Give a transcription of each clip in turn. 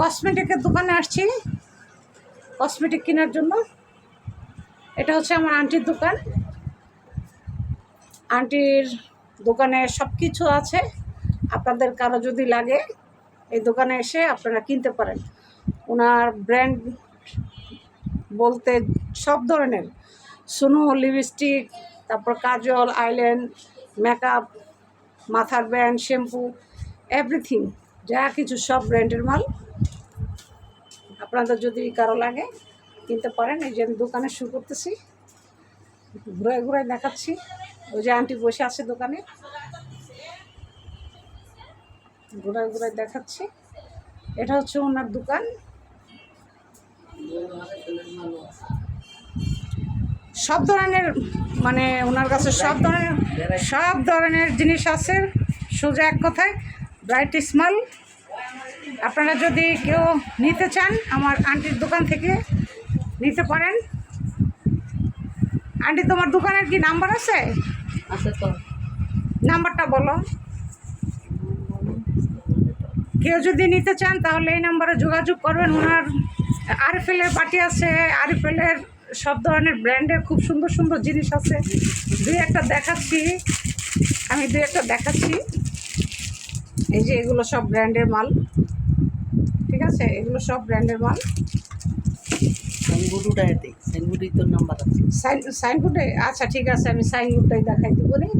কসমেটিকের দোকানে আসছি। কসমেটিক কেনার জন্য। এটা হচ্ছে আমার আন্টির দোকান। আন্টির দোকানে সব কিছু আছে। আপনাদের কারও যদি লাগে, এই দোকানে এসে আপনারা কিনতে পারেন। ওনার ব্র্যান্ড বলতে সব ধরনের। সুনো লিপস্টিক তারপর কাজল আইল্যান্ড মেকআপ মাথার ব্যান্ড শ্যাম্পু এভরিথিং যা কিছু সব ব্র্যান্ডের মাল। আপনাদের যদি কারও লাগে, কিনতে পারেন। এই যে আমি দোকানে শুরু করতেছি। ঘুরে ঘুরে দেখাচ্ছি। ওই যে আন্টি বসে আছে দোকানে। ঘুরে ঘুরে দেখাচ্ছি। এটা হচ্ছে ওনার দোকান। সব ধরনের মানে ওনার কাছে সব ধরনের সব ধরনের জিনিস আছে। সোজা এক কথায়, ব্রাইট স্মাল আপনারা যদি কেউ নিতে চান আমার আন্টির দোকান থেকে নিতে পারেন। আন্টি তোমার দোকানের কি নাম্বার আছে? আছে তো। নাম্বারটা বলো। কেউ যদি নিতে চান তাহলে এই নাম্বারে যোগাযোগ করবেন। ওনার আরএফএলের পার্টি আছে আরএফএলের সব ধরনের ব্র্যান্ডের খুব সুন্দর সুন্দর জিনিস আছে। দুই একটা দেখাচ্ছি। আমি দুই একটা দেখাচ্ছি। এই যে এগুলো সব ব্র্যান্ডের মাল। আছে? এগুলো সব ব্র্যান্ডের মাল। সাইনবোর্ড উঠাই দিই সাইনবোর্ডেই তোর নাম্বার আছে। সাইন সাইনবোর্ডে? আচ্ছা ঠিক আছে আমি সাইনবোর্ডটাই দেখাই দিব নি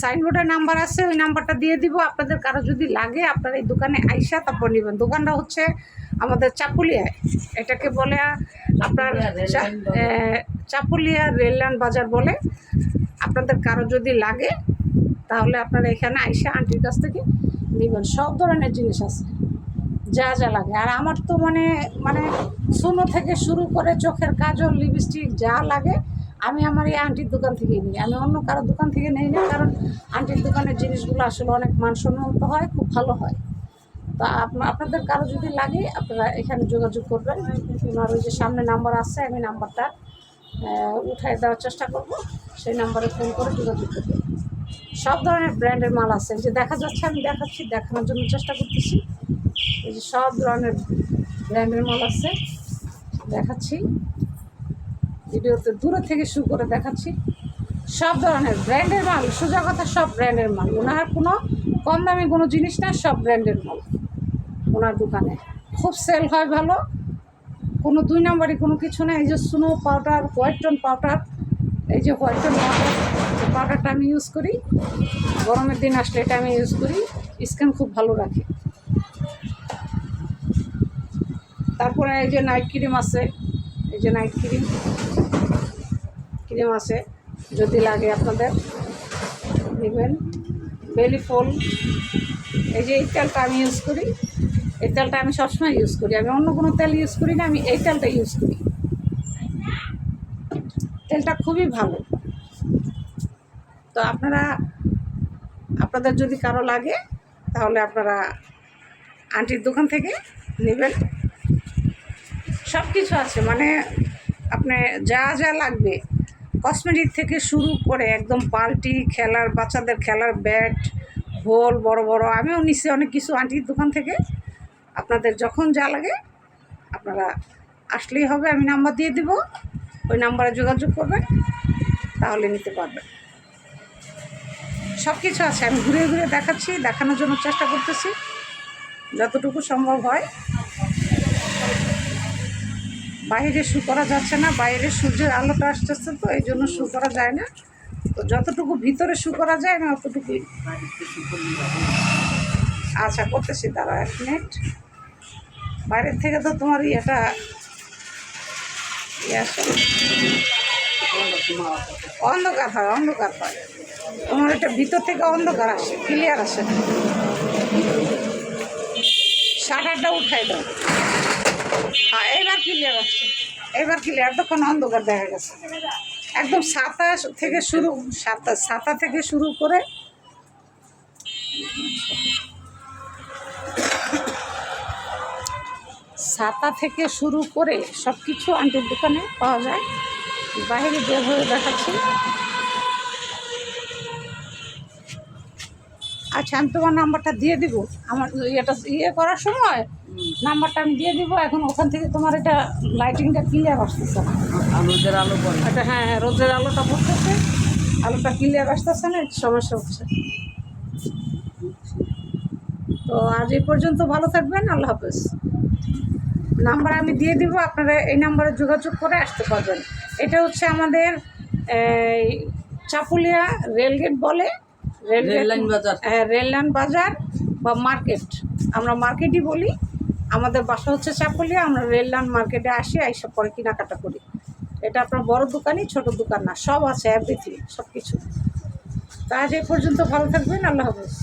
সাইনবোর্ডের নাম্বার আছে ওই নাম্বারটা দিয়ে দিব। আপনাদের কারও যদি লাগে আপনারা এই দোকানে আইসা তারপর নেবেন। দোকানটা হচ্ছে আমাদের চাপুলিয়ায়। এটাকে বলে আপনার চাপুলিয়া রেললাইন বাজার বলে। আপনাদের কারও যদি লাগে তাহলে আপনারা এখানে আইসা আন্টির কাছ থেকে নেবেন। সব ধরনের জিনিস আছে। যা যা লাগে। আর আমার তো মানে মানে সুনো থেকে শুরু করে চোখের কাজল লিপস্টিক যা লাগে, আমি আমার এই আন্টির দোকান থেকেই নিই। আমি অন্য কারও দোকান থেকে নেই না, কারণ আন্টির দোকানের জিনিসগুলো আসলে অনেক মানসম্মত হয়, খুব ভালো হয়। তা আপনা- আপনাদের কারও যদি লাগে, আপনারা এখানে যোগাযোগ করবেন। ওনার ওই যে সামনে নাম্বার আছে, আমি নাম্বারটা উঠাই দেওয়ার চেষ্টা করব। সেই নাম্বারে ফোন করে যোগাযোগ করবেন। সব ধরনের ব্র্যান্ডের মাল আছে। যে দেখা যাচ্ছে, আমি দেখাচ্ছি, দেখানোর জন্য চেষ্টা করতেছি। এই যে সব ধরনের ব্র্যান্ডের মাল আছে। দেখাচ্ছি। ভিডিওতে দূরে থেকে শুরু করে দেখাচ্ছি। সব ধরনের ব্র্যান্ডের মাল, সোজা কথা সব ব্র্যান্ডের মাল। ওনার কোনো কম দামি কোনো জিনিস না, সব ব্র্যান্ডের মাল ওনার দোকানে। খুব সেল হয় ভালো। কোনো দুই নম্বরই কোনো কিছু না। এই যে snow powder, white tone powder. এই যে হোয়াইট টোন পাউডার, এই পাউডারটা আমি ইউজ করি। গরমের দিন আসলে এটা আমি ইউজ করি। স্কিন খুব ভালো রাখে। তারপরে এই যে নাইট ক্রিম আছে, এই যে নাইট ক্রিম ক্রিম আছে, যদি লাগে আপনাদের, নেবেন। বেলি ফোল এই যে এই তেলটা আমি ইউজ করি, এই তেলটা আমি সবসময় ইউজ করি। আমি অন্য কোনো তেল ইউজ করি না, আমি এই তেলটা ইউজ করি। তেলটা খুবই ভালো। তো আপনারা, আপনাদের যদি কারও লাগে, তাহলে আপনারা আন্টির দোকান থেকে নেবেন। সব কিছু আছে মানে আপনি যা যা লাগবে। কসমেটিক থেকে শুরু করে একদম বালতি খেলার, বাচ্চাদের খেলার ব্যাট বল বড় বড়, আমিও নিচ্ছি অনেক কিছু আন্টির দোকান থেকে। আপনাদের যখন যা লাগে, আপনারা আসলেই হবে, আমি নাম্বার দিয়ে দিব। ওই নাম্বারে যোগাযোগ করবেন, তাহলে নিতে পারবেন। সব কিছু আছে, আমি ঘুরে ঘুরে দেখাচ্ছি, দেখানোর জন্য চেষ্টা করতেছি, যতটুকু সম্ভব হয়। বাইরে শু করা যাচ্ছে না, বাইরে সূর্যের আলোটা আসতেছে তো, এই জন্য শু করা যায় না। তো যতটুকু ভিতরে শু করা যায় না, অতটুকুই। আচ্ছা করতেছি দাঁড়া এক মিনিট। বাইরের থেকে তো তোমার ইয়েটা ইয়ে অন্ধকার হয় অন্ধকার হয়। তোমার এটা ভিতর থেকে অন্ধকার আসে ক্লিয়ার আসে না। শাটারটা উঠাই দাও। হ্যাঁ এবার ক্লিয়ার আসছে এবার ক্লিয়ার তখন অন্ধকার দেখা গেছে। একদম সাতা থেকে শুরু, সাতা সাতা থেকে শুরু করে সাতা থেকে শুরু করে সব কিছু আন্টির দোকানে পাওয়া যায়। বাইরে বের হয়ে দেখাচ্ছি। আচ্ছা আমি তোমার নাম্বারটা দিয়ে দিব। আমার এটা ইয়ে করার সময় নাম্বারটা আমি দিয়ে দিব। এখন ওখান থেকে তোমার এটা লাইটিংটা ক্লিয়ার আসতেছে না। আলোদের আলো এটা হ্যাঁ হ্যাঁ রোদের আলোটা পড়তেছে। আলোটা ক্লিয়ার আসতেছে না একটু সমস্যা হচ্ছে। তো আজ এই পর্যন্ত ভালো থাকবেন আল্লাহ হাফেজ। নাম্বার আমি দিয়ে দিব আপনারা এই নাম্বারে যোগাযোগ করে আসতে পারবেন। এটা হচ্ছে আমাদের চাপুলিয়া রেলগেট বলে রেল লাইন বাজার। হ্যাঁ রেল লাইন বাজার বা মার্কেট। আমরা মার্কেটই বলি। আমাদের বাসা হচ্ছে চাপলি আমরা রেল লাইন মার্কেটে আসি এইসব পরে কেনাকাটা করি। এটা আপনার বড় দোকানই ছোট দোকান না সব আছে এভরিথিং সব কিছু তা আজ এই পর্যন্ত ভালো থাকবেন আল্লাহ হাফেজ।